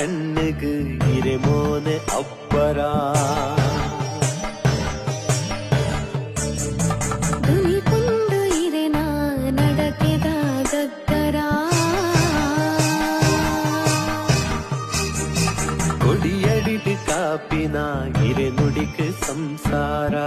கண்ணுக்கு இரமோனு அப்பரா காப்பினா இரு நொடிக்கு சம்சாரா.